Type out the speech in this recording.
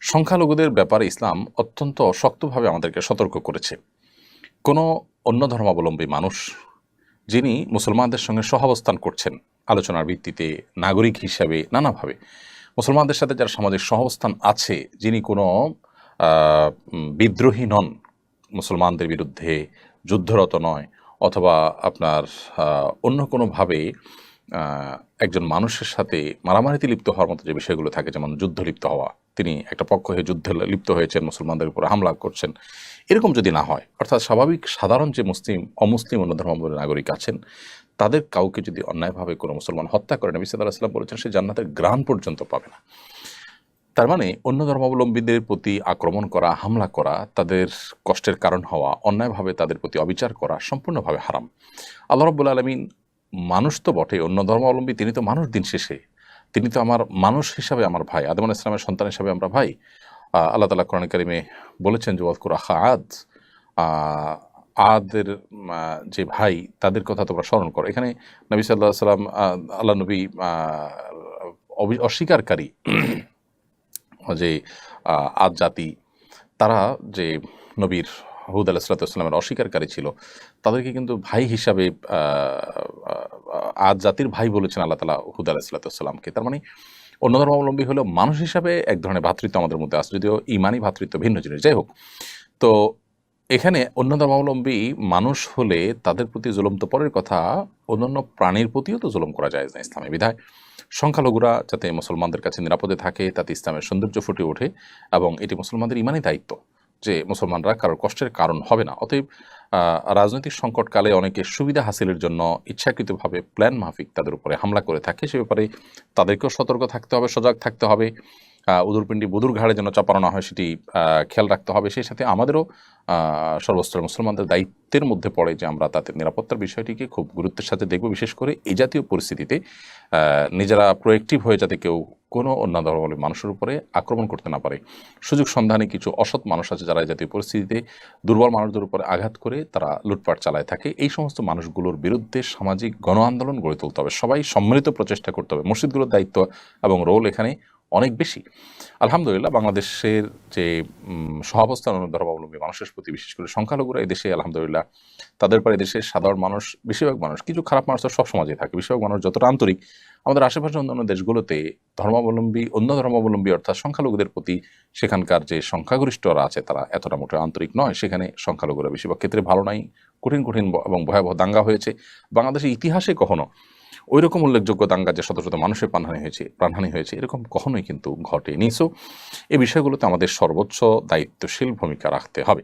সংখ্যালঘুদের ব্যাপারে ইসলাম অত্যন্ত শক্তভাবে আমাদেরকে সতর্ক করেছে। কোনো অন্য ধর্মাবলম্বী মানুষ যিনি মুসলমানদের সঙ্গে সহাবস্থান করছেন, আলোচনার ভিত্তিতে নাগরিক হিসাবে নানাভাবে, মুসলমানদের সাথে যার সামাজিক সহাবস্থান আছে, যিনি কোনো বিদ্রোহী নন, মুসলমানদের বিরুদ্ধে যুদ্ধরত নয়, অথবা আপনার অন্য কোনোভাবে একজন মানুষের সাথে মারামারিতে লিপ্ত হওয়ার মতো যে বিষয়গুলো থাকে, যেমন যুদ্ধ লিপ্ত হওয়া, তিনি একটা পক্ষ হয়ে যুদ্ধে লিপ্ত হয়েছেন, মুসলমানদের উপর হামলা করছেন, এরকম যদি না হয়, অর্থাৎ স্বাভাবিক সাধারণ যে মুসলিম, অমুসলিম অন্য ধর্মাবলম্বী নাগরিক আছেন, তাদের কাউকে যদি অন্যায়ভাবে কোনো মুসলমান হত্যা করে, নবী সাল্লাহ সাল্লাম বলেছেন, সে জান্নাতের গ্রাণ পর্যন্ত পাবে না। তার মানে অন্য ধর্মাবলম্বীদের প্রতি আক্রমণ করা, হামলা করা, তাদের কষ্টের কারণ হওয়া, অন্যায়ভাবে তাদের প্রতি অবিচার করা সম্পূর্ণভাবে হারাম। আল্লাহ রব্বুল আলমিন মানুষ তো বটে অন্য ধর্মাবলম্বী তিনি তো মানুষ দিন শেষে। তিনি তো আমার মানুষ হিসাবে আমার ভাই আদম আলাইহিস ইসলামের সন্তান হিসাবে আমরা ভাই। আহ, আল্লাহ তালা কোরআন কারিমে বলেছেন যে ওয়াজকুর আখা আদ। আদের যে ভাই তাদের কথা তোমরা স্মরণ করো। এখানে নবী সাল্লাহ সাল্লাম আল্লাহ নবী আহ, অবি- অস্বীকারী যে আদ জাতি তারা যে নবীর হুদ আলাহিসাল্লামের অস্বীকারী ছিল। তাদেরকে কিন্তু ভাই হিসাবে আহ, জাতির ভাই বলেছেন আল্লাহ তালা হুদ আলাহিসাল্লামকে তার মানে অন্য ধর্মাবলম্বী হলেও মানুষ হিসাবে এক ধরনের ভ্রাতৃত্ব আমাদের মধ্যে আছে যদিও ইমানি ভ্রাতৃত্ব ভিন্ন জিনিস। যাই হোক তো এখানে অন্য ধর্মাবলম্বী মানুষ হলে তাদের প্রতি জুলুম তো পরের কথা অন্যান্য প্রাণীর প্রতিও তো জুলুম করা যায় না ইসলামে বিধায়। সংখ্যালঘুরা যাতে মুসলমানদের কাছে নিরাপদে থাকে তাতে ইসলামের সৌন্দর্য ফুটে ওঠে এবং এটি মুসলমানদের ইমানই দায়িত্ব। যে মুসলমানরা কারোর কষ্টের কারণ হবে না। অতএব রাজনৈতিক সংকটকালে অনেকে সুবিধা হাসিলের জন্য ইচ্ছাকৃতভাবে প্ল্যান মাফিক তাদের উপরে হামলা করে থাকে। সে ব্যাপারে তাদেরকেও সতর্ক থাকতে হবে সজাগ থাকতে হবে। উদুরপিণ্ডি বুদুর ঘাড়ে যেন চাপানো হয় সেটি খেয়াল রাখতে হবে। সেই সাথে আমাদেরও আহ, সর্বস্তরের মুসলমানদের দায়িত্বের মধ্যে পড়ে যে আমরা তাদের নিরাপত্তার বিষয়টিকে খুব গুরুত্বের সাথে দেখব। বিশেষ করে এই জাতীয় পরিস্থিতিতে নিজেরা প্রোয়েক্টিভ হয়ে যাতে কেউ কোনো অন্য ধর্মাবলম্বী মানুষের উপরে আক্রমণ করতে না পারে। সুযোগ সন্ধানে কিছু অসৎ মানুষ আছে যারা জাতীয় পরিস্থিতিতে দুর্বল মানুষদের উপরে আঘাত করে তারা লুটপাট চালায় থাকে। এই সমস্ত মানুষগুলোর বিরুদ্ধে সামাজিক গণ আন্দোলন গড়ে তুলতে হবে। সবাই সম্মিলিত প্রচেষ্টা করতে হবে। মসজিদগুলোর দায়িত্ব এবং রোল এখানে অনেক বেশি। আলহামদুলিল্লাহ, বাংলাদেশের যে সহাবস্থান ধর্মাবলম্বী মানুষের প্রতি বিশেষ করে সংখ্যালঘুরা এই দেশে আলহামদুলিল্লাহ তাদের পরে দেশের সাধারণ মানুষ, বেশিরভাগ মানুষ, কিছু খারাপ মানুষ তো সব সমাজে থাকে। বেশিরভাগ মানুষ যতটা আন্তরিক আমাদের আশেপাশে অন্যান্য দেশগুলোতে ধর্মাবলম্বী, অন্য ধর্মাবলম্বী অর্থাৎ সংখ্যালঘুদের প্রতি সেখানকার যে সংখ্যাগরিষ্ঠরা আছে, তারা এতটা মোটে আন্তরিক নয়। সেখানে সংখ্যালঘুরা বেশিরভাগ ক্ষেত্রে ভালো নাই। কঠিন কঠিন এবং ভয়াবহ দাঙ্গা হয়েছে। বাংলাদেশের ইতিহাসে কখনো ওই রকম উল্লেখযোগ্য দাঙ্গা যে শত শত মানুষের প্রাণহানি হয়েছে প্রাণহানি হয়েছে, এরকম কখনোই কিন্তু ঘটেনি। সো এই বিষয়গুলোতে আমাদের সর্বোচ্চ দায়িত্বশীল ভূমিকা রাখতে হবে।